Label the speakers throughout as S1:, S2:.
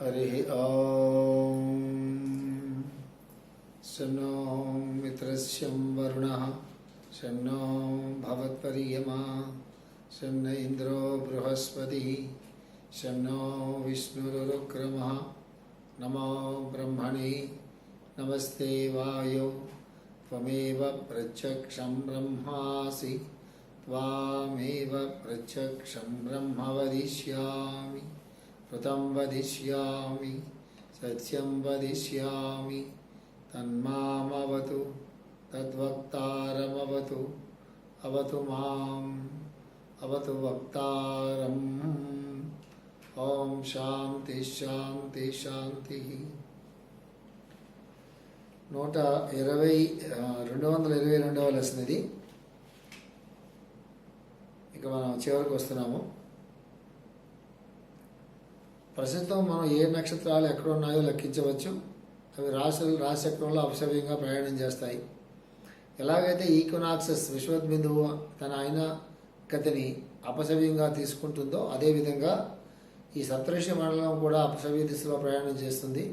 S1: हरिः ॐ शन्नो मित्रस्यं वरुणः शन्नो भवत्पर्यमा शन्न इन्द्रो बृहस्पतिः शन्नो विष्णुरुक्रमः नमो ब्रह्मणे नमस्ते वायो त्वमेव प्रत्यक्षं ब्रह्मासि त्वामेव प्रत्यक्षं ब्रह्म वदिष्यामि कृतं वदिष्यामि सत्यं वदिष्यामि तन्मामवतु तद्वक्तारमवतु अवतु माम् अवतु वक्तारम् ॐ శాంతి శాంతి శాంతి నూట ఇరవై ఆ, రెండు వందల ఇరవై రెండవ లెసన్ ఇది ఇక మనం చివరికి వస్తున్నాము ప్రస్తుతం మనం ఏ నక్షత్రాలు ఎక్కడ ఉన్నాయో లెక్కించవచ్చు. అవి రాశులు రాశిచక్రంలో అపశవ్యంగా ప్రయాణం చేస్తాయి. ఎలాగైతే ఈక్వనాక్సెస్ విశ్వద్బిందువు తన అయిన గతిని అపశవ్యంగా తీసుకుంటుందో అదేవిధంగా ఈ సప్తఋషి మండలం కూడా అపశవ్య దిశలో ప్రయాణం చేస్తుంది.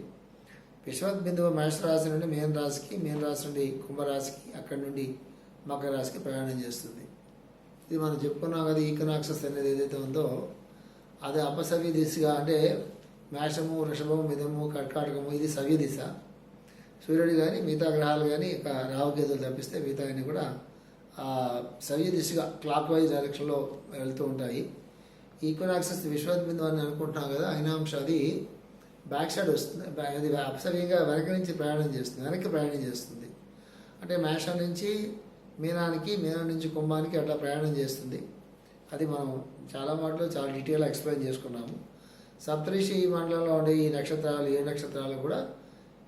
S1: విశ్వద్బిందువు మేషరాశి నుండి మేన్ రాశికి మేన్ రాశి నుండి కుంభరాశికి అక్కడి నుండి మకర రాశికి ప్రయాణం చేస్తుంది. ఇది మనం చెప్పుకున్నాం కదా ఈకనాక్సెస్ అనేది ఏదైతే ఉందో అది అపసవ్య దిశగా అంటే మేషము వృషభము మిథము కర్కాటకము ఇది సవ్య దిశ. సూర్యుడు కానీ మిగతా గ్రహాలు కానీ ఇక రావుకేతులు తప్పిస్తే మిగతా అన్నీ కూడా ఆ సవ్య దిశగా క్లాక్ వైజ్ డైరెక్షన్లో వెళ్తూ ఉంటాయి. ఈక్వనాక్సెస్ విశ్వద్బిందు అని అనుకుంటున్నాం కదా అయినాంశ అది బ్యాక్ సైడ్ వస్తుంది. అది అపసవ్యంగా వెనక నుంచి ప్రయాణం చేస్తుంది వెనక్కి ప్రయాణం చేస్తుంది. అంటే మేషం నుంచి మీనానికి మీనం నుంచి కుంభానికి అట్లా ప్రయాణం చేస్తుంది. అది మనం చాలా మాటలు చాలా డీటెయిల్ ఎక్స్ప్లెయిన్ చేసుకున్నాము. సప్తరిషి మండలంలో ఉండే ఈ నక్షత్రాలు ఏ నక్షత్రాలు కూడా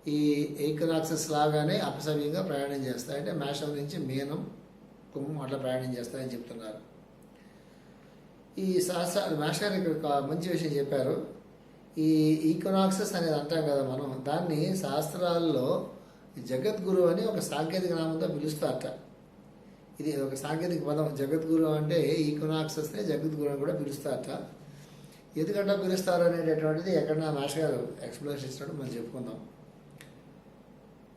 S1: ఈ ఈకనాక్సెస్ లాగానే అపసవ్యంగా ప్రయాణం చేస్తాయి. అంటే మేషం నుంచి మీనం కుంభం అట్లా ప్రయాణం చేస్తాయని చెప్తున్నారు. ఈ శాస్త్ర మేష గారు ఇక్కడ ఒక మంచి విషయం చెప్పారు. ఈ ఈకోనాక్సెస్ అనేది అంటాం కదా మనం దాన్ని శాస్త్రాల్లో జగద్గురు అని ఒక సాంకేతిక నామంతో పిలుస్తారట. ఇది ఒక సాంకేతిక పదం. జగద్గురు అంటే ఈకోనాక్సెస్నే జగద్గురు అని కూడా పిలుస్తారట. ఎందుకంటే పిలుస్తారు అనేటటువంటిది ఎక్కడ మాస్టర్ గారు ఎక్స్ప్లెనేషన్ ఇచ్చినట్టు మనం చెప్పుకుందాం.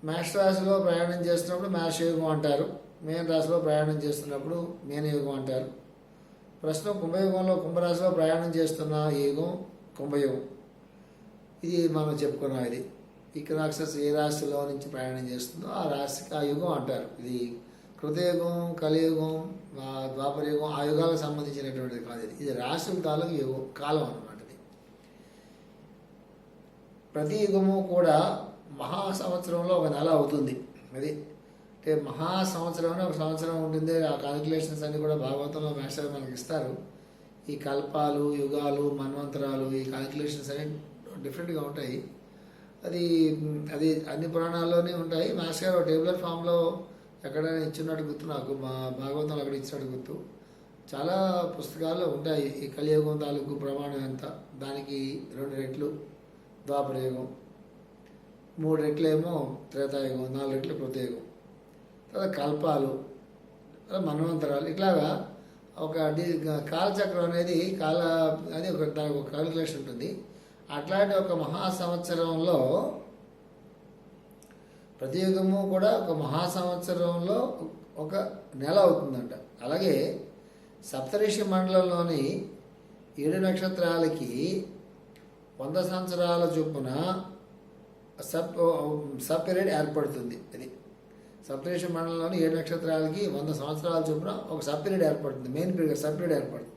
S1: మేష రాశిలో ప్రయాణం చేస్తున్నప్పుడు మేష యుగం అంటారు. మేన రాశిలో ప్రయాణం చేస్తున్నప్పుడు మేనయోగం అంటారు. ప్రస్తుతం కుంభయుగంలో కుంభరాశిలో ప్రయాణం చేస్తున్న యుగం కుంభయుగం. ఇది మనం చెప్పుకున్నాం ఇది. ఈకనాక్సెస్ ఏ రాశిలో నుంచి ప్రయాణం చేస్తుందో ఆ రాశికి ఆ యుగం అంటారు. ఇది కృతయుగం కలియుగం ద్వాపరయుగం ఆ యుగాలకు సంబంధించినటువంటిది కాదు ఇది. ఇది రాష్ట్రం తాలూకు యుగం కాలం అన్నమాటది. ప్రతి యుగము కూడా మహా సంవత్సరంలో ఒక నెల అవుతుంది. అది అంటే మహా సంవత్సరం ఒక సంవత్సరం ఉంటుంది. ఆ కాలిక్యులేషన్స్ అన్ని కూడా భాగవతంలో మేస్టర్ మనకి ఇస్తారు. ఈ కల్పాలు యుగాలు మన్వంతరాలు ఈ కాలిక్యులేషన్స్ అన్ని డిఫరెంట్గా ఉంటాయి. అది అది అన్ని పురాణాల్లోనే ఉంటాయి. మాస్టర్ గారు టేబులర్ ఫామ్లో ఎక్కడైనా ఇచ్చినట్టు గుర్తు నాకు మా భాగవతంలో అక్కడ ఇచ్చినట్టు గుర్తు చాలా పుస్తకాల్లో ఉంటాయి. ఈ కలియుగం తాలూకు ప్రమాణం ఎంత? దానికి రెండు రెట్లు ద్వాపరయుగం మూడు రెట్లేమో త్రేతాయుగం నాలుగు రెట్లు కృతయుగం. తర్వాత కల్పాలు మన్వంతరాలు. ఇట్లాగా ఒక కాలచక్రం అనేది కాల అది ఒక దానికి ఒక కాలిక్యులేషన్ ఉంటుంది. అట్లాంటి ఒక మహా సంవత్సరంలో ప్రతి యుగము కూడా ఒక మహా సంవత్సరంలో ఒక నెల అవుతుందంట. అలాగే సప్తరిషి మండలంలోని ఏడు నక్షత్రాలకి వంద సంవత్సరాల చొప్పున సబ్ సబ్ పీరియడ్ ఏర్పడుతుంది. అది సప్తరిషి మండలంలోని ఏడు నక్షత్రాలకి వంద సంవత్సరాల చొప్పున ఒక సబ్ పీరియడ్ ఏర్పడుతుంది. మెయిన్ పీరియడ్ సబ్ పీరియడ్ ఏర్పడుతుంది.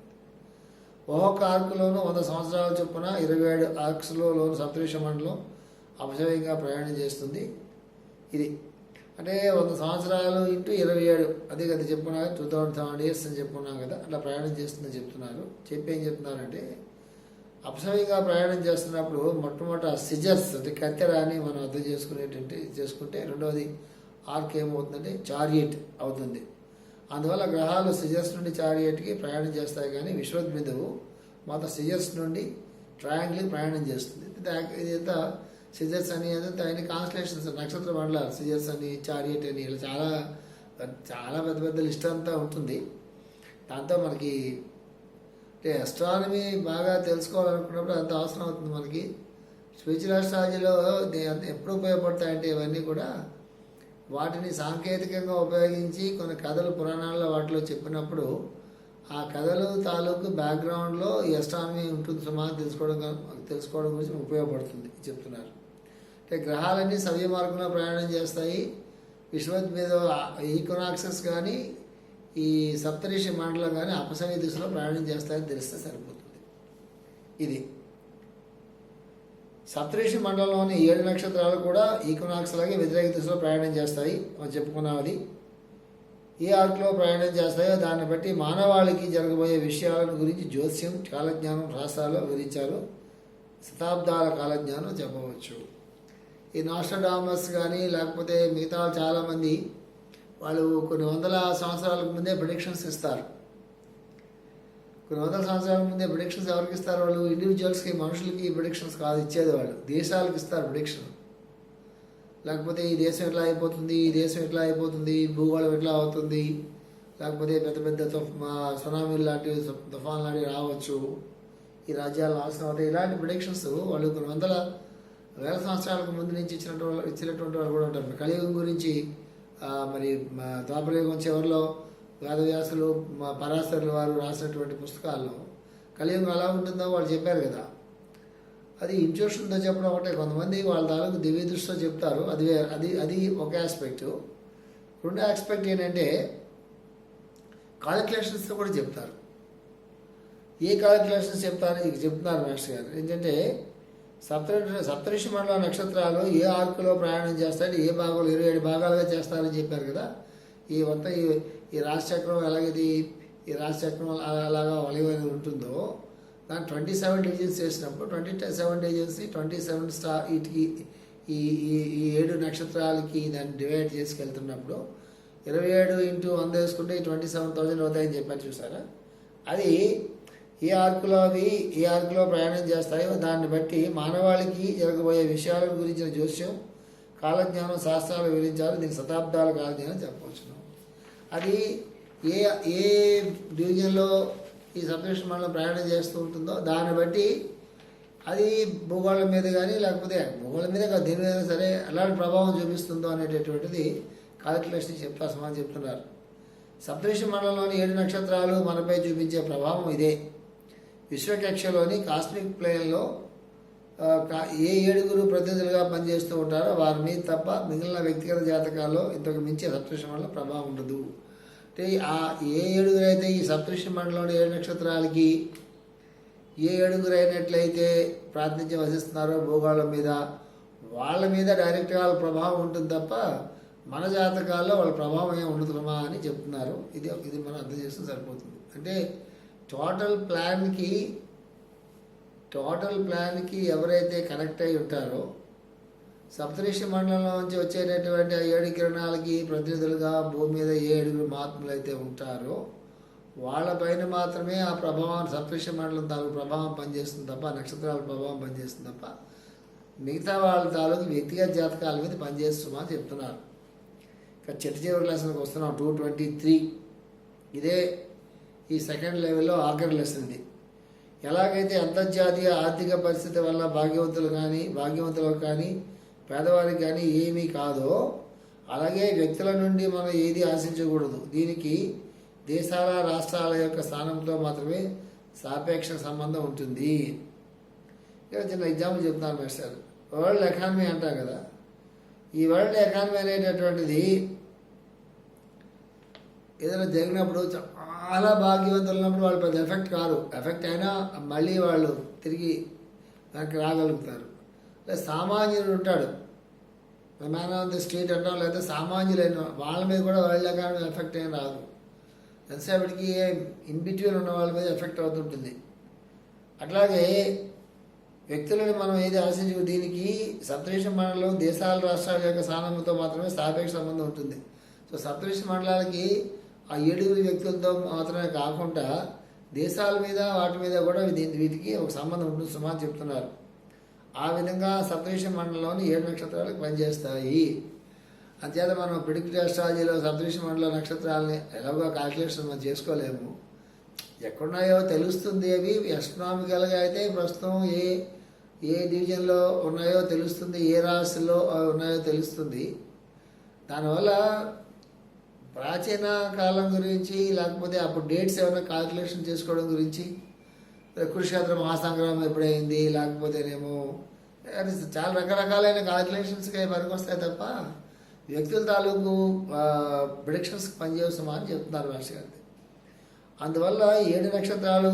S1: ఒక్కొక్క ఆర్కులోనూ వంద సంవత్సరాల చొప్పున ఇరవై ఏడు ఆర్క్స్లోను సప్తరిషి మండలం అపజయంగా ప్రయాణం చేస్తుంది. ఇది. అంటే వంద సంవత్సరాలు ఇంటూ ఇరవై ఏడు. అదే కదా చెప్పుకున్నారు టూ థౌసండ్ సెవెన్ ఇయర్స్ అని చెప్పుకున్నాం కదా అట్లా ప్రయాణం చేస్తుందని చెప్తున్నారు. చెప్పి ఏం చెప్తున్నారంటే అపసవ్యంగా ప్రయాణం చేస్తున్నప్పుడు మొట్టమొదట సిజర్స్ అంటే కత్తెర అని మనం అర్థం చేసుకునేటువంటి చేసుకుంటే రెండవది ఆర్క్ ఏమవుతుందంటే చారియట్ అవుతుంది. అందువల్ల గ్రహాలు సిజర్స్ నుండి చారియట్కి ప్రయాణం చేస్తాయి కానీ విశ్వద్బిందువు మాత్రం సిజర్స్ నుండి ట్రయాంగిల్ ప్రయాణం చేస్తుంది. ఇది- ఇదంతా సిజర్స్ అని అదంతా అన్ని కాన్స్టలేషన్స్ నక్షత్ర మండలాలు సిజర్స్ అని చారియట్ అని ఇలా చాలా చాలా పెద్ద పెద్ద లిస్ట్ అంతా ఉంటుంది. దాంతో మనకి అంటే అస్ట్రానమీ బాగా తెలుసుకోవాలనుకున్నప్పుడు అంత అవసరం అవుతుంది మనకి. స్పిరిచువల్ ఆస్ట్రాలజీలో ఎప్పుడు ఉపయోగపడతాయంటే ఇవన్నీ కూడా వాటిని సాంకేతికంగా ఉపయోగించి కొన్ని కథలు పురాణాల్లో వాటిలో చెప్పినప్పుడు ఆ కథలు తాలూకు బ్యాక్గ్రౌండ్లో ఈ అస్ట్రానమీ ఉంటుంది సుమా తెలుసుకోవడం తెలుసుకోవడం గురించి ఉపయోగపడుతుంది చెప్తున్నారు. అంటే గ్రహాలన్నీ సవ్య మార్గంలో ప్రయాణం చేస్తాయి. విశ్వత్ మీద ఈకోనాక్సెస్ కానీ ఈ సప్తరిషి మండలం కానీ అపసవ్య దిశలో ప్రయాణం చేస్తాయని తెలిస్తే సరిపోతుంది. ఇది. సప్తరిషి మండలంలోని ఏడు నక్షత్రాలు కూడా ఈకోనాక్స్ లాగే వ్యతిరేక దిశలో ప్రయాణం చేస్తాయి. మనం చెప్పుకున్నాం అది ఏ ఆర్క్లో ప్రయాణం చేస్తాయో దాన్ని బట్టి మానవాళికి జరగబోయే విషయాలను గురించి జ్యోస్యం కాలజ్ఞానం రాష్ట్రాల్లో వివరించారు. శతాబ్దాల కాలజ్ఞానం చెప్పవచ్చు. ఈ నాస్టడామస్ కానీ లేకపోతే మిగతా చాలామంది వాళ్ళు కొన్ని వందల సంవత్సరాలకు ముందే ప్రిడిక్షన్స్ ఇస్తారు. కొన్ని వందల సంవత్సరాల ముందే ప్రిడిక్షన్స్ ఎవరికి ఇస్తారు వాళ్ళు? ఇండివిజువల్స్కి మనుషులకి ప్రిడిక్షన్స్ కాదు ఇచ్చేది వాళ్ళు. దేశాలకు ఇస్తారు ప్రిడిక్షన్ లేకపోతే ఈ దేశం ఎట్లా అయిపోతుంది ఈ దేశం ఎట్లా అయిపోతుంది భూగోళం ఎట్లా అవుతుంది లేకపోతే పెద్ద పెద్ద మా సునామీలు లాంటివి తుఫాన్ లాంటివి రావచ్చు. ఈ రాజ్యాలు నాశనం అవుతాయి. ఇలాంటి ప్రిడిక్షన్స్ వాళ్ళు కొన్ని వందల వేల సంవత్సరాలకు ముందు నుంచి ఇచ్చినటువంటి వాళ్ళు ఇచ్చినటువంటి వాళ్ళు కూడా ఉంటారు. కలియుగం గురించి మరి మా ద్వాపరయుగం చివరిలో వేదవ్యాసులు మా పరాశరులు వారు రాసినటువంటి పుస్తకాల్లో కలియుగం ఎలా ఉంటుందో వాళ్ళు చెప్పారు కదా. అది ఇంట్యూషన్తో చెప్పడం ఒకటే. కొంతమంది వాళ్ళ తాలూకు దివ్య దృష్టితో చెప్తారు. అది అది అది ఒక ఆస్పెక్ట్ రెండో ఆస్పెక్ట్ ఏంటంటే కాలిక్యులేషన్స్తో కూడా చెప్తారు. ఏ కాలిక్యులేషన్స్ చెప్తారు? ఇక చెప్తున్నారు మాస్టర్ గారు. ఏంటంటే సప్త సప్తరిషి మండల నక్షత్రాలు ఏ ఆర్కులో ప్రయాణం చేస్తాడు ఏ భాగంలో ఇరవై ఏడు భాగాలుగా చేస్తారని చెప్పారు కదా? ఈ మొత్తం ఈ ఈ రాశిచక్రం ఎలాగైతే ఈ రాశిచక్రం అలా- అలాగా వలయమైనది ఉంటుందో దాని ట్వంటీ సెవెన్ డివిజన్స్ చేసినప్పుడు twenty seven divisions twenty seven star వీటికి ఈ ఈ ఏడు నక్షత్రాలకి దాన్ని డివైడ్ చేసుకెళ్తున్నప్పుడు ఇరవై ఏడు ఇంటూ వంద వేసుకుంటే ట్వంటీ సెవెన్ థౌజండ్ అవుతాయని చెప్పారు చూసారా? అది ఏ ఆర్కులో అవి ఏ ఆర్కులో ప్రయాణం చేస్తాయో దాన్ని బట్టి మానవాళికి జరగబోయే విషయాల గురించిన జోస్యం కాలజ్ఞానం శాస్త్రాలు వివరించారు. దీనికి శతాబ్దాల కాలజ్ఞానం చెప్పవచ్చు అది ఏ ఏ డివిజన్లో ఈ సబ్జెక్షన్ మండలం ప్రయాణం చేస్తూ ఉంటుందో దాన్ని బట్టి అది భూగోళం మీద కానీ లేకపోతే భూగోళం మీద కాదు దీని మీద సరే ఎలాంటి ప్రభావం చూపిస్తుందో అనేటటువంటిది కాలిక్యులేషన్ చెప్తామని చెప్తున్నారు. సప్తరిషి మండలంలోని ఏడు నక్షత్రాలు మనపై చూపించే ప్రభావం ఇదే. విశ్వకక్షలోని కాస్మిక్ ప్లేన్లో ఏ ఏడుగురు ప్రతినిధులుగా పనిచేస్తూ ఉంటారో వారి మీద తప్ప మిగిలిన వ్యక్తిగత జాతకాల్లో ఇంతకు మించి సప్తరిషి మండలం ప్రభావం ఉండదు. అంటే ఆ ఏ ఏడుగురైతే ఈ సప్తరిషి మండలంలో ఏడు నక్షత్రాలకి ఏ ఏడుగురు అయినట్లయితే ప్రాతినిధ్యం వహిస్తున్నారో భూగోళం మీద వాళ్ళ మీద డైరెక్ట్గా వాళ్ళ ప్రభావం ఉంటుంది తప్ప మన జాతకాల్లో వాళ్ళ ప్రభావం ఏమి ఉండదు అని చెప్తున్నారు. ఇది ఇది మనం అర్థం చేస్తే సరిపోతుంది. అంటే టోటల్ ప్లాన్కి టోటల్ ప్లాన్కి ఎవరైతే కనెక్ట్ అయి ఉంటారో సప్తరిషి మండలం నుంచి వచ్చేటటువంటి ఏడు కిరణాలకి ప్రతినిధులుగా భూమి మీద ఏ ఏడుగురు మహాత్ములు అయితే ఉంటారో వాళ్ళపైన మాత్రమే ఆ ప్రభావం సప్తరిషి మండలం తాలూకు ప్రభావం పనిచేస్తుంది తప్ప నక్షత్రాల ప్రభావం పనిచేస్తుంది తప్ప మిగతా వాళ్ళ తాలూకు వ్యక్తిగత జాతకాల మీద పనిచేస్తున్నామని చెప్తున్నారు. ఇక చిట్ట చివరి లెసన్కి వస్తున్నాం టూ ట్వంటీ త్రీ. ఇదే ఈ సెకండ్ లెవెల్లో ఆఖరి ఎలాగైతే అంతర్జాతీయ ఆర్థిక పరిస్థితి వల్ల భాగ్యవంతులు కానీ భాగ్యవంతులకు కానీ పేదవారికి కానీ ఏమీ కాదో అలాగే వ్యక్తుల నుండి మనం ఏది ఆశించకూడదు. దీనికి దేశాల రాష్ట్రాల యొక్క స్థానంతో మాత్రమే సాపేక్ష సంబంధం ఉంటుంది. ఇక్కడ చిన్న ఎగ్జాంపుల్ చెప్తున్నాను మాస్టర్. వరల్డ్ ఎకానమీ అంటాం కదా. ఈ వరల్డ్ ఎకానమీ అనేటటువంటిది ఏదైనా జరిగినప్పుడు చాలా భాగ్యవంతులు ఉన్నప్పుడు వాళ్ళు పెద్ద ఎఫెక్ట్ కారు ఎఫెక్ట్ అయినా మళ్ళీ వాళ్ళు తిరిగి దానికి రాగలుగుతారు. లేదా సామాన్యుడు ఉంటాడు. మ్యాన్ ఆన్ ది స్ట్రీట్ అంటాం లేదా సామాన్యులైన వాళ్ళ మీద కూడా వాళ్ళ కానీ ఎఫెక్ట్ ఏం రాదు. ఎంతసేపటికి ఇన్ బిట్వీన్ ఉన్న వాళ్ళ మీద ఎఫెక్ట్ అవుతుంటుంది. అట్లాగే వ్యక్తులను మనం ఏది ఆశించు దీనికి సప్తరిష మండలం దేశాల రాష్ట్రాల యొక్క స్థానంతో మాత్రమే సాపేక్ష సంబంధం ఉంటుంది. సో సప్తరిష మండలాలకి ఆ ఏడుగురు వ్యక్తులతో మాత్రమే కాకుండా దేశాల మీద వాటి మీద కూడా దీని వీటికి ఒక సంబంధం ఉంటుంది. సుమా చెప్తున్నారు. ఆ విధంగా సప్తరిష మండలంలోని ఏడు నక్షత్రాలకు పనిచేస్తాయి. అంతేత మనం ప్రిడిక్ట్ అస్ట్రాలజీలో సప్తరిష మండల నక్షత్రాలని ఎలాగో కాల్కులేషన్ మనం చేసుకోలేము. ఎక్కడున్నాయో తెలుస్తుంది అవి. ఎస్ట్రానామికల్గా అయితే ప్రస్తుతం ఏ ఏ డివిజన్లో ఉన్నాయో తెలుస్తుంది. ఏ రాశిలో ఉన్నాయో తెలుస్తుంది. దానివల్ల ప్రాచీన కాలం గురించి లేకపోతే అప్పుడు డేట్స్ ఏమైనా కాల్కులేషన్ చేసుకోవడం గురించి కురుక్షేత్ర మహాసంగ్రామం ఎప్పుడైంది లేకపోతేనేమో ఏమో చాలా రకరకాలైన కాల్కులేషన్స్కి పనికొస్తాయి తప్ప వ్యక్తుల తాలూకు ప్రిడిక్షన్స్కి పనిచేస్తామా అని చెప్తున్నారు మహర్షి గారి. అందువల్ల ఏడు నక్షత్రాలు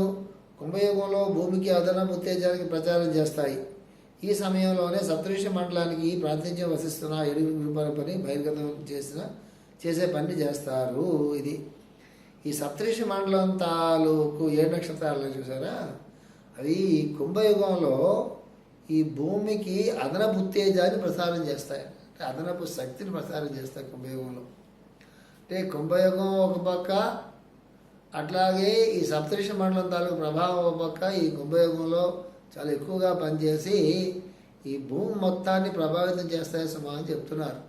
S1: కుంభయోగంలో భూమికి అదనం ఉత్తేజానికి ప్రచారం చేస్తాయి. ఈ సమయంలోనే సప్తృషి మండలానికి ప్రాతినిధ్యం వసిస్తున్న ఏడుగురు పని బహిర్గతం చేసిన చేసే పని చేస్తారు ఇది. ఈ సప్తరిషి మండలం తాలూకు ఏడు నక్షత్రాలు చూసారా? అవి కుంభయుగంలో ఈ భూమికి అదనపు ఉత్తేజాన్ని ప్రసారం చేస్తాయి. అంటే అదనపు శక్తిని ప్రసారం చేస్తాయి కుంభయుగంలో. అంటే కుంభయుగం ఒక పక్క అట్లాగే ఈ సప్తరిషి మండలం తాలూకు ప్రభావం ఒక పక్క ఈ కుంభయుగంలో చాలా ఎక్కువగా పనిచేసి ఈ భూమి మొత్తాన్ని ప్రభావితం చేస్తాయి సుమా అని చెప్తున్నారు.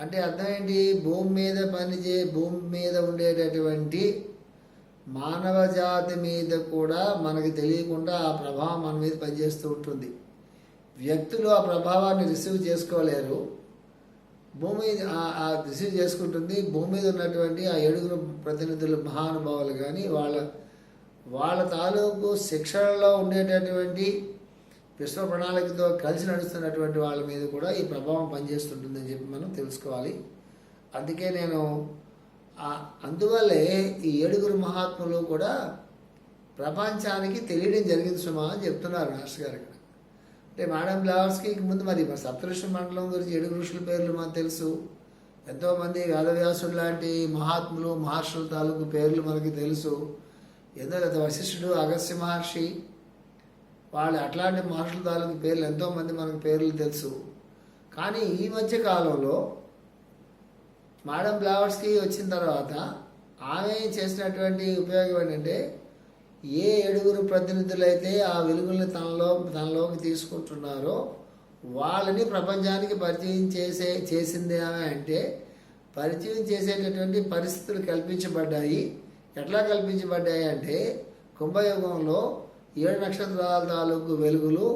S1: అంటే అర్థం ఏంటి? భూమి మీద పనిచే భూమి మీద ఉండేటటువంటి మానవ జాతి మీద కూడా మనకి తెలియకుండా ఆ ప్రభావం మన మీద పనిచేస్తూ ఉంటుంది. వ్యక్తులు ఆ ప్రభావాన్ని రిసీవ్ చేసుకోలేరు. భూమి ఆ రిసీవ్ చేసుకుంటుంది. భూమి మీద ఉన్నటువంటి ఆ ఏడుగురు ప్రతినిధులు మహానుభావులు కానీ వాళ్ళ వాళ్ళ తాలూకు శిక్షణలో ఉండేటటువంటి విశ్వ ప్రణాళికతో కలిసి నడుస్తున్నటువంటి వాళ్ళ మీద కూడా ఈ ప్రభావం పనిచేస్తుంటుందని చెప్పి మనం తెలుసుకోవాలి. అందుకే నేను అందువల్లే ఈ ఏడుగురు మహాత్ములు కూడా ప్రపంచానికి తెలియడం జరిగింది సుమా అని చెప్తున్నారు మాస్టర్ గారు ఇక్కడ. అంటే మేడం బ్లావర్స్కి ముందు మరి మా సప్తఋషి మండలం గురించి ఏడుగురు ఋషుల పేర్లు మనకు తెలుసు. ఎంతోమంది వేదవ్యాసుడు లాంటి మహాత్ములు మహర్షుల తాలూకు పేర్లు మనకి తెలుసు. ఎందుకంటే వశిష్ఠుడు అగస్త్య మహర్షి వాళ్ళు అట్లాంటి మహర్షుల తాలూకు పేర్లు ఎంతోమంది మనకు పేర్లు తెలుసు. కానీ ఈ మధ్య కాలంలో మేడం ఫ్లవర్స్కి వచ్చిన తర్వాత ఆమె చేసినటువంటి ఉపయోగం ఏంటంటే ఏ ఏడుగురు ప్రతినిధులైతే ఆ వెలుగుల్ని తనలో తనలోకి తీసుకుంటున్నారో వాళ్ళని ప్రపంచానికి పరిచయం చేసే చేసింది ఆమె అంటే పరిచయం చేసేటటువంటి పరిస్థితులు కల్పించబడ్డాయి. ఎట్లా కల్పించబడ్డాయి అంటే కుంభయుగంలో ఏడు నక్షత్రాల తాలూకు వెలుగులు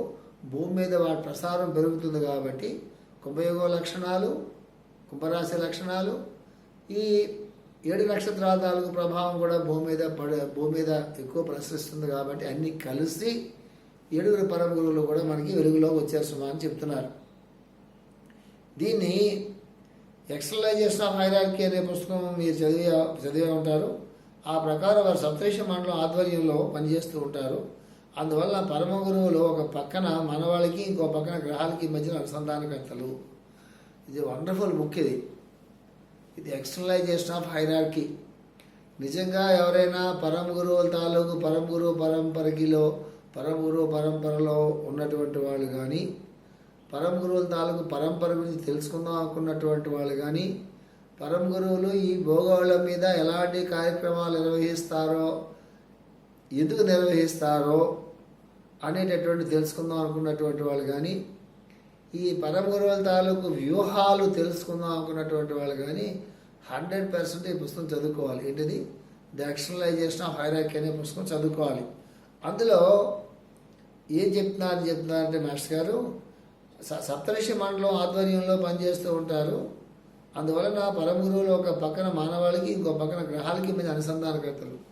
S1: భూమి మీద వాటి ప్రసారం పెరుగుతుంది కాబట్టి కుంభయోగ లక్షణాలు కుంభరాశి లక్షణాలు ఈ ఏడు నక్షత్రాల తాలూకు ప్రభావం కూడా భూమి మీద పడ భూమి మీద ఎక్కువ ప్రసరిస్తుంది కాబట్టి అన్నీ కలిసి ఏడుగురు పరమ గురువులు కూడా మనకి వెలుగులో వచ్చారు సుమా అని చెప్తున్నారు. దీన్ని ఎక్స్టలైజేషన్ ఆఫ్ హైరార్కీ అనే పుస్తకం మీరు చదివే చదివే ఉంటారు. ఆ ప్రకారం వారు సప్తేష మండలం ఆధ్వర్యంలో పనిచేస్తూ ఉంటారు. అందువల్ల పరమ గురువులు ఒక పక్కన మనవాళ్ళకి ఇంకో పక్కన గ్రహాలకి మధ్యన అనుసంధానకర్తలు. ఇది వండర్ఫుల్ బుక్ ఇది. ఇది ఎక్స్టర్నలైజేషన్ ఆఫ్ హైరార్కీ నిజంగా ఎవరైనా పరమ గురువుల తాలూకు పరమ గురువు పరంపరకిలో పరమ గురువు పరంపరలో ఉన్నటువంటి వాళ్ళు కానీ పరమ గురువుల తాలూకు పరంపర గురించి తెలుసుకుందాం అనుకున్నటువంటి వాళ్ళు కానీ పరమ గురువులు ఈ భోగోళం మీద ఎలాంటి కార్యక్రమాలు నిర్వహిస్తారో ఎందుకు నిర్వహిస్తారో అనేటటువంటి తెలుసుకుందాం అనుకున్నటువంటి వాళ్ళు కానీ ఈ పరమ గురువుల తాలూకు వ్యూహాలు తెలుసుకుందాం అనుకున్నటువంటి వాళ్ళు కానీ హండ్రెడ్ పర్సెంట్ ఈ పుస్తకం చదువుకోవాలి. ఏంటిది? ది ఎక్స్టర్నలైజేషన్ ఆఫ్ హైరాకీ అనే పుస్తకం చదువుకోవాలి. అందులో ఏం చెప్తున్నారని చెప్తున్నారంటే మాస్టర్ గారు స- మండలం ఆధ్వర్యంలో పనిచేస్తూ ఉంటారు. అందువలన పరమ గురువులు ఒక పక్కన మానవాళికి ఇంకో పక్కన గ్రహాలకి మీద అనుసంధానకర్తలు.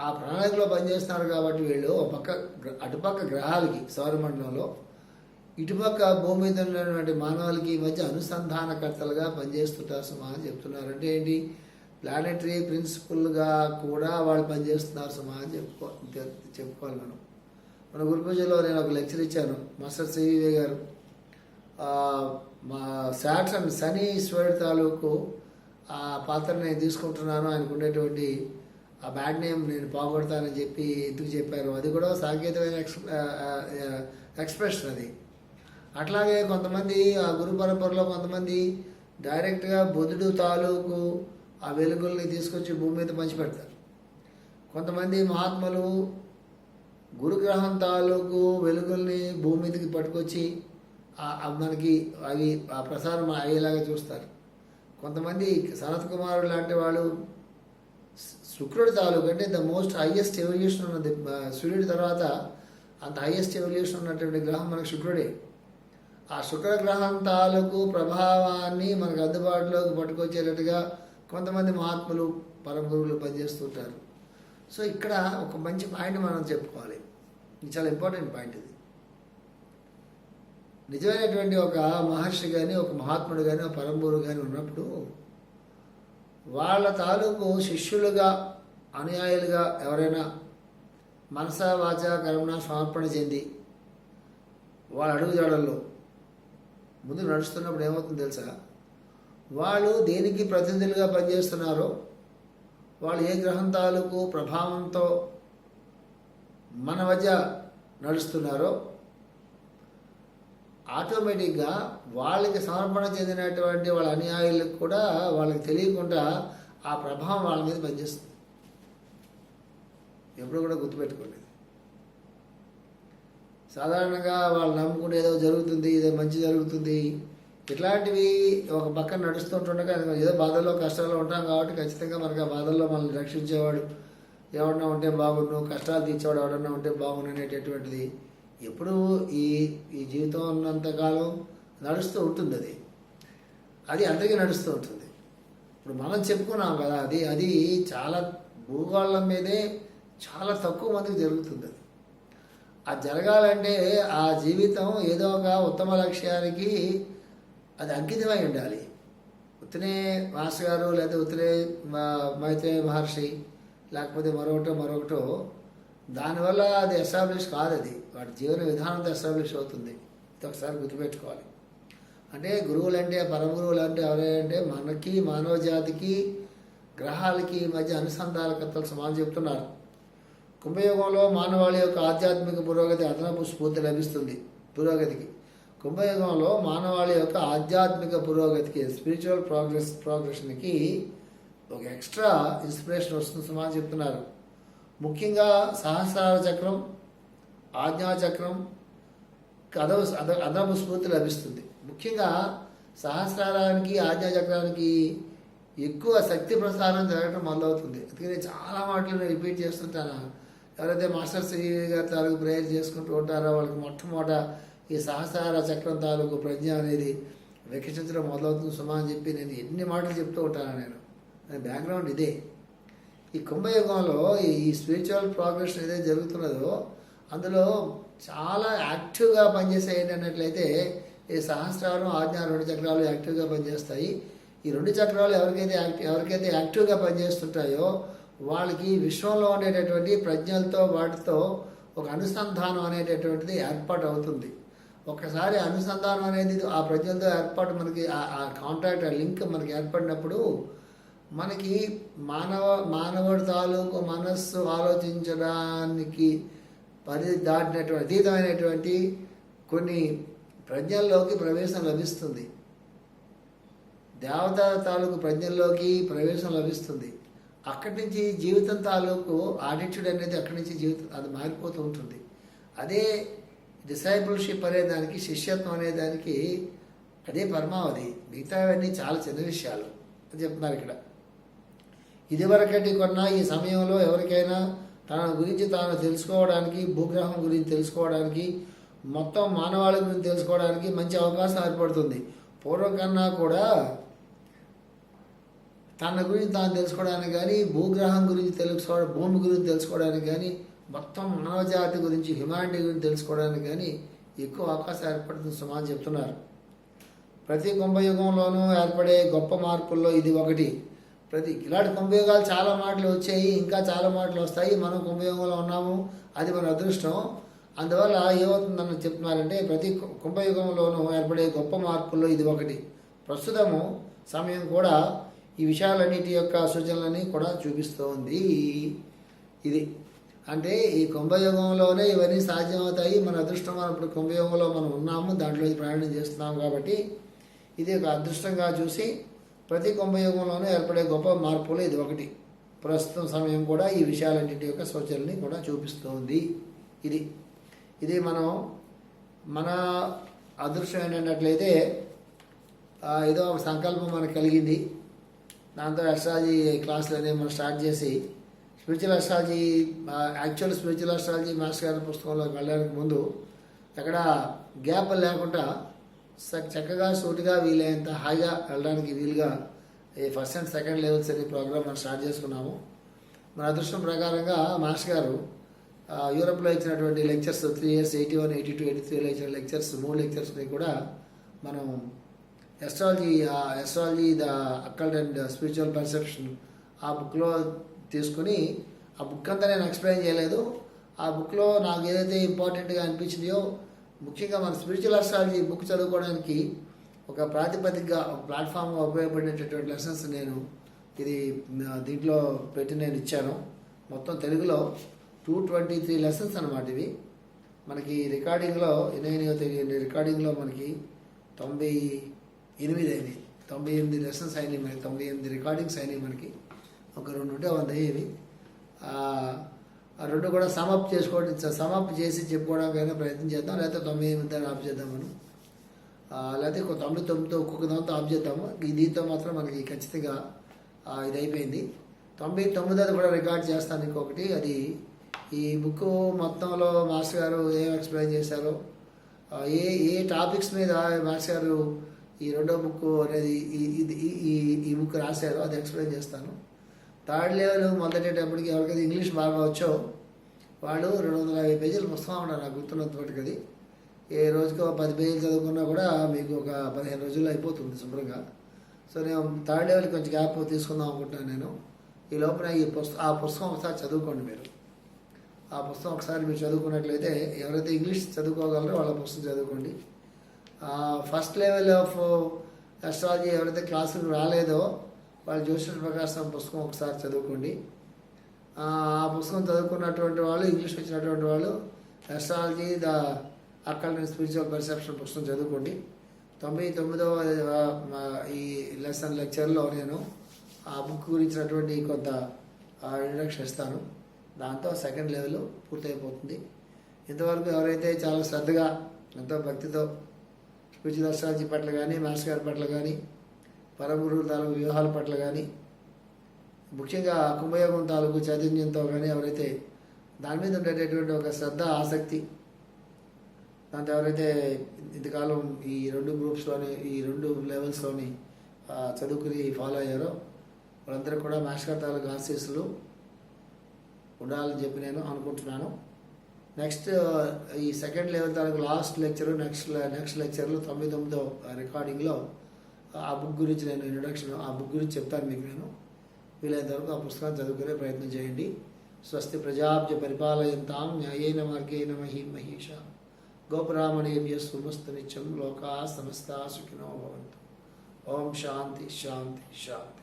S1: ఆ ప్రణాళికలో పనిచేస్తున్నారు కాబట్టి వీళ్ళు ఒక పక్క గ్ర- అటుపక్క గ్రహాలకి సౌరమండలంలో. ఇటుపక్క భూమి మీద ఉన్నటువంటి మానవాళికి ఈ మధ్య అనుసంధానకర్తలుగా పనిచేస్తుంటారు సుమా అని చెప్తున్నారు. అంటే ఏంటి? ప్లానెటరీ ప్రిన్సిపల్గా కూడా వాళ్ళు పనిచేస్తున్నారు సుమా అని చెప్పుకో చెప్పుకోవాలి మనం. మన గురు పూజలో నేను ఒక లెక్చర్ ఇచ్చాను. మాస్టర్ సివివే గారు. మా శాట్రన్ శని ఈశ్వరుడు తాలూకు ఆ పాత్ర నేను తీసుకుంటున్నాను. ఆయనకు ఉండేటువంటి ఆ బ్యాడ్ నేమ్ నేను పోగొడతానని చెప్పి ఎందుకు చెప్పారు? అది కూడా సాంకేతికమైన ఎక్స్ ఎక్స్ప్రెషన్ అది. అట్లాగే కొంతమంది ఆ గురు పరంపరలో కొంతమంది డైరెక్ట్గా బుధుడు తాలూకు ఆ వెలుగుల్ని తీసుకొచ్చి భూమి మీద పంచిపెడతారు కొంతమంది మహాత్ములు గురుగ్రహం తాలూకు వెలుగుల్ని భూమి మీదకి పట్టుకొచ్చి మనకి అవి ఆ ప్రసారం అయ్యేలాగా చూస్తారు. కొంతమంది సనత్ కుమారుడు లాంటి వాళ్ళు శుక్రుడి తాలూకు అంటే ద మోస్ట్ హైయెస్ట్ ఎవల్యూషన్ ఉన్నది. సూర్యుడి తర్వాత అంత హైయెస్ట్ ఎవల్యూషన్ ఉన్నటువంటి గ్రహం మనకు శుక్రుడే. ఆ శుక్ర గ్రహం తాలూకు ప్రభావాన్ని మనకు అందుబాటులోకి పట్టుకొచ్చేటట్టుగా కొంతమంది మహాత్ములు పరమ గురువులు పనిచేస్తుంటారు సో ఇక్కడ ఒక మంచి పాయింట్ మనం చెప్పుకోవాలి. ఇది చాలా ఇంపార్టెంట్ పాయింట్ ఇది. నిజమైనటువంటి ఒక మహర్షి కానీ ఒక మహాత్ముడు కానీ ఒక గురువు కానీ ఉన్నప్పుడు వాళ్ళ తాలూకు శిష్యులుగా అనుయాయులుగా ఎవరైనా మనస వాచ కర్మణ సమర్పణ చెంది వాళ్ళ అడుగుజాడల్లో ముందు నడుస్తున్నప్పుడు ఏమవుతుందో తెలుసా? వాళ్ళు దేనికి ప్రతినిధులుగా పనిచేస్తున్నారో వాళ్ళు ఏ గ్రహం తాలూకు ప్రభావంతో మన మధ్య నడుస్తున్నారో ఆటోమేటిక్గా వాళ్ళకి సమర్పణ చెందినటువంటి వాళ్ళ అనుయాయులకు కూడా వాళ్ళకి తెలియకుండా ఆ ప్రభావం వాళ్ళ మీద పనిచేస్తుంది. ఎప్పుడు కూడా గుర్తుపెట్టుకోండి. సాధారణంగా వాళ్ళు నమ్ముకుంటే ఏదో జరుగుతుంది ఏదో మంచి జరుగుతుంది. ఇట్లాంటివి ఒక పక్కన నడుస్తుంటుండగా ఏదో బాధల్లో కష్టాల్లో ఉంటాం కాబట్టి ఖచ్చితంగా మనకి ఆ బాధల్లో మనల్ని రక్షించేవాడు ఎవడన్నా ఉంటే బాగుండు కష్టాలు తీర్చేవాడు ఎవడన్నా ఉంటే బాగుండు అనేటటువంటిది ఎప్పుడు ఈ ఈ జీవితం ఉన్నంతకాలం నడుస్తూ ఉంటుంది అది అది అందరికీ నడుస్తూ ఉంటుంది. ఇప్పుడు మనం చెప్పుకున్నాం కదా అది అది చాలా భూగోళం మీదే చాలా తక్కువ మందికి జరుగుతుంది అది అది జరగాలంటే ఆ జీవితం ఏదో ఒక ఉత్తమ లక్ష్యానికి అది అంకితమై ఉండాలి. ఉత్తనే మాస్టర్ గారు లేదా ఉత్తనే మా- మైత్రేయ మహర్షి లేకపోతే మరొకటో మరొకటో దానివల్ల అది ఎస్టాబ్లిష్ కాదు అది. వాటి జీవన విధానంతో ఎస్టాబ్లిష్ అవుతుంది. ఇది ఒకసారి గుర్తుపెట్టుకోవాలి. అంటే గురువులు అంటే పరమ గురువులు అంటే ఎవరంటే మనకి మానవ జాతికి గ్రహాలకి మధ్య అనుసంధానకర్తలు సమానం చెప్తున్నారు. కుంభయోగంలో మానవాళి యొక్క ఆధ్యాత్మిక పురోగతి అదనపు స్ఫూర్తి లభిస్తుంది పురోగతికి. కుంభయోగంలో మానవాళి యొక్క ఆధ్యాత్మిక పురోగతికి స్పిరిచువల్ ప్రోగ్రెస్ ప్రోగ్రెషన్కి ఒక ఎక్స్ట్రా ఇన్స్పిరేషన్ వస్తుంది సమానం చెప్తున్నారు. ముఖ్యంగా సహస్రార చక్రం ఆజ్ఞా చక్రం అదవ అదనపు స్ఫూర్తి లభిస్తుంది. ముఖ్యంగా సహస్రారానికి ఆజ్ఞా చక్రానికి ఎక్కువ శక్తి ప్రసారం జరగడం మొదలవుతుంది. అందుకని చాలా మాటలు నేను రిపీట్ చేస్తుంటాను. ఎవరైతే మాస్టర్ శ్రీ గారి తాలూకు ప్రేయర్ చేసుకుంటూ ఉంటారో వాళ్ళకి మొట్టమొదట ఈ సహస్రార చక్రం తాలూకు ప్రజ్ఞ అనేది వికసించడం మొదలవుతుంది. సుమా అని చెప్పి నేను ఎన్ని మాటలు చెప్తూ ఉంటాను నేను. బ్యాక్గ్రౌండ్ ఇదే. ఈ కుంభయుగంలో ఈ స్పిరిచువల్ ప్రోగ్రెస్ ఏదైతే జరుగుతున్నదో అందులో చాలా యాక్టివ్గా పనిచేసే ఏంటన్నట్లయితే ఈ సహస్రారం ఆజ్ఞ రెండు చక్రాలు యాక్టివ్గా పనిచేస్తాయి. ఈ రెండు చక్రాలు ఎవరికైతే యాక్టివ్ ఎవరికైతే యాక్టివ్గా పనిచేస్తుంటాయో వాళ్ళకి విశ్వంలో ఉండేటటువంటి ప్రజ్ఞలతో వాటితో ఒక అనుసంధానం అనేటటువంటిది ఏర్పాటు అవుతుంది ఒకసారి అనుసంధానం అనేది ఆ ప్రజ్ఞలతో ఏర్పాటు మనకి ఆ- కాంట్రాక్ట్ ఆ లింక్ మనకి ఏర్పడినప్పుడు మనకి మానవ మానవుడి తాలూకు మనస్సు ఆలోచించడానికి పరి దాటినటువంటి అతీతమైనటువంటి కొన్ని ప్రజ్ఞల్లోకి ప్రవేశం లభిస్తుంది. దేవత తాలూకు ప్రజ్ఞల్లోకి ప్రవేశం లభిస్తుంది. అక్కడి నుంచి జీవితం తాలూకు ఆటిట్యూడ్ అనేది అక్కడి నుంచి జీవితం అది మారిపోతూ ఉంటుంది. అదే డిసైబుల్షిప్ అనే దానికి శిష్యత్వం అనే దానికి అదే పరమావధి. మిగతావన్నీ చాలా చిన్న విషయాలు అని చెప్తున్నారు ఇక్కడ. ఇదివరకటి కొన్న ఈ సమయంలో ఎవరికైనా తన గురించి తాను తెలుసుకోవడానికి భూగ్రహం గురించి తెలుసుకోవడానికి మొత్తం మానవాళి గురించి తెలుసుకోవడానికి మంచి అవకాశం ఏర్పడుతుంది. పూర్వం కన్నా కూడా తన గురించి తాను తెలుసుకోవడానికి కానీ భూగ్రహం గురించి తెలుసుకోవడం భూమి గురించి తెలుసుకోవడానికి కానీ మొత్తం మానవజాతి గురించి హ్యుమానిటీ గురించి తెలుసుకోవడానికి కానీ ఎక్కువ అవకాశం ఏర్పడుతుంది సుమా చెప్తున్నారు. ప్రతి కుంభయుగంలోనూ ఏర్పడే గొప్ప మార్పుల్లో ఇది ఒకటి. ప్రతి ఇలాంటి కుంభయోగాలు చాలా మాటలు వచ్చాయి ఇంకా చాలా మాటలు వస్తాయి. మనం కుంభయోగంలో ఉన్నాము అది మన అదృష్టం. అందువల్ల ఏమవుతుందని చెప్తున్నారంటే ప్రతి కుంభయుగంలోనూ ఏర్పడే గొప్ప మార్పుల్లో ఇది ఒకటి. ప్రస్తుతము సమయం కూడా ఈ విషయాలన్నిటి యొక్క సూచనలని కూడా చూపిస్తోంది. ఇది అంటే ఈ కుంభయుగంలోనే ఇవన్నీ సాధ్యమవుతాయి. మన అదృష్టం మనం ఇప్పుడు కుంభయుగంలో మనం ఉన్నాము దాంట్లో ప్రయాణం చేస్తున్నాం కాబట్టి ఇది ఒక అదృష్టంగా చూసి ప్రతి కుంభయోగంలోనూ ఏర్పడే గొప్ప మార్పులు ఇది ఒకటి. ప్రస్తుతం సమయం కూడా ఈ విషయాలన్నింటి యొక్క సూచనని కూడా చూపిస్తుంది. ఇది. ఇది మనం మన అదృష్టం ఏంటన్నట్లయితే ఏదో ఒక సంకల్పం మనకు కలిగింది. దాంతో అస్ట్రాలజీ క్లాసులు అనేవి మనం స్టార్ట్ చేసి spiritual astrology actual spiritual astrology master garu పుస్తకంలోకి వెళ్ళడానికి ముందు ఎక్కడ గ్యాప్ లేకుండా చక్కగా సూటిగా వీలైనంత హాయిగా వెళ్ళడానికి వీలుగా ఈ ఫస్ట్ అండ్ సెకండ్ లెవెల్స్ అనే ప్రోగ్రామ్ మనం స్టార్ట్ చేసుకున్నాము. మన అదృష్టం ప్రకారంగా మాస్ గారు ఆ, యూరోప్లో ఇచ్చినటువంటి lectures three years eighty one eighty two eighty త్రీలో ఇచ్చిన లెక్చర్స్ మూడు లెక్చర్స్ని కూడా మనం astrology astrology the occult and spiritual perception ఆ బుక్లో తీసుకుని ఆ బుక్ అంతా నేను ఎక్స్ప్లెయిన్ చేయలేదు. ఆ బుక్లో నాకు ఏదైతే ఇంపార్టెంట్గా అనిపించిందో ముఖ్యంగా మన స్పిరిచువల్ అస్ట్రాలజీ బుక్ చదువుకోవడానికి ఒక ప్రాతిపదికగా ఒక ప్లాట్ఫామ్గా ఉపయోగపడేటటువంటి లెసన్స్ నేను ఇది దీంట్లో పెట్టి నేను ఇచ్చాను. మొత్తం తెలుగులో టూ ట్వంటీ త్రీ లెసన్స్ అనమాట ఇవి. మనకి రికార్డింగ్లో ఎన్నైనాయో తెలియదు రికార్డింగ్లో మనకి తొంభై ఎనిమిది అయినాయి. తొంభై ఎనిమిది లెసన్స్ అయినాయి మనకి. తొంభై ఎనిమిది రికార్డింగ్స్ అయినాయి మనకి. ఒక రెండు ఉంటే వంద అయ్యేవి ఆ రెండు కూడా సమప్ చేసుకోవడం సమప్ చేసి చెప్పుకోవడానికైనా ప్రయత్నం చేద్దాం. లేకపోతే తొమ్మిది ఎనిమిది దాన్ని ఆఫ్ చేద్దాం మనం. లేకపోతే ఒక తొమ్మిది తొమ్మిదితో ఒక్కొక్క దాంతో ఆఫ్ చేద్దాము. ఈ దీంతో మాత్రం మనకి ఖచ్చితంగా ఇది అయిపోయింది తొంభై తొమ్మిది కూడా రికార్డ్ చేస్తాను ఇంకొకటి. అది ఈ బుక్ మొత్తంలో మాస్టర్ గారు ఏం ఎక్స్ప్లెయిన్ చేశారో ఏ ఏ టాపిక్స్ మీద మాస్టర్ గారు ఈ రెండో బుక్ అనేది ఇది ఈ- ఈ ఈ బుక్ రాశారో అది ఎక్స్ప్లెయిన్ చేస్తాను. థర్డ్ లెవెల్ మొదటేటప్పటికి ఎవరికైతే ఇంగ్లీష్ బాగా వచ్చో వాళ్ళు రెండు వందల యాభై పేజీలు పుస్తకం ఉన్నారు నాకు గుర్తున్నంతవరకు అది. ఏ రోజుకి పది పేజీలు చదువుకున్నా కూడా మీకు ఒక పదిహేను రోజుల్లో అయిపోతుంది శుభ్రంగా. సో నేను థర్డ్ లెవెల్ కొంచెం గ్యాప్ తీసుకుందాం అనుకుంటున్నాను నేను. ఈ లోపల ఈ పుస్తకం ఆ పుస్తకం ఒకసారి చదువుకోండి మీరు. ఆ పుస్తకం ఒకసారి మీరు చదువుకున్నట్లయితే ఎవరైతే ఇంగ్లీష్ చదువుకోగలరో వాళ్ళ పుస్తకం చదువుకోండి. ఫస్ట్ లెవెల్ ఆఫ్ అస్ట్రాలజీ ఎవరైతే క్లాసులకు రాలేదో వాళ్ళు జ్యోతిష ప్రకాశం పుస్తకం ఒకసారి చదువుకోండి. ఆ పుస్తకం చదువుకున్నటువంటి వాళ్ళు ఇంగ్లీష్ వచ్చినటువంటి వాళ్ళు ఎస్ట్రాలజీ ద అక్కడ స్పిరిచువల్ పర్సెప్షన్ పుస్తకం చదువుకోండి. తొంభై తొమ్మిదవ ఈ లెసన్ లెక్చర్లో నేను ఆ బుక్ గురించినటువంటి కొంత ఇంట్రడక్షన్ ఇస్తాను. దాంతో సెకండ్ లెవెల్ పూర్తయిపోతుంది. ఇంతవరకు ఎవరైతే చాలా శ్రద్ధగా ఎంతో భక్తితో స్పిరిచువల్ ఎస్ట్రాలజీ పట్ల కానీ మాస్టర్ గారి పట్ల కానీ పరమ తాలూకు వ్యూహాల పట్ల కానీ ముఖ్యంగా కుంభయోగం తాలూకు చైతన్యంతో కానీ ఎవరైతే దాని మీద ఉండేటటువంటి ఒక శ్రద్ధ ఆసక్తి దాంతో ఎవరైతే ఇంతకాలం ఈ రెండు గ్రూప్స్లోని ఈ రెండు లెవెల్స్లోని చదువుకుని ఫాలో అయ్యారో వాళ్ళందరూ కూడా మాస్టర్ తాలూకు ఆశీస్సులు ఉండాలని చెప్పి నేను అనుకుంటున్నాను. నెక్స్ట్ ఈ సెకండ్ లెవెల్ తాలూకు లాస్ట్ లెక్చర్ నెక్స్ట్ నెక్స్ట్ లెక్చర్లో తొంభై తొమ్మిదో రికార్డింగ్లో ఆ బుక్ గురించి నేను ఇంట్రొడక్షన్ ఆ బుక్ గురించి చెప్తాను మీకు నేను. వీలైనంత వరకు ఆ పుస్తకాన్ని చదువుకునే ప్రయత్నం చేయండి. స్వస్తి ప్రజాబ్జ పరిపాలయంతాం న్యాయేన మార్గేణ మహి మహేష. గోపరామణేభ్య సుమస్తు నిత్యం లోకా సమస్త సుఖినో భవంతు. ఓం శాంతి శాంతి శాంతి.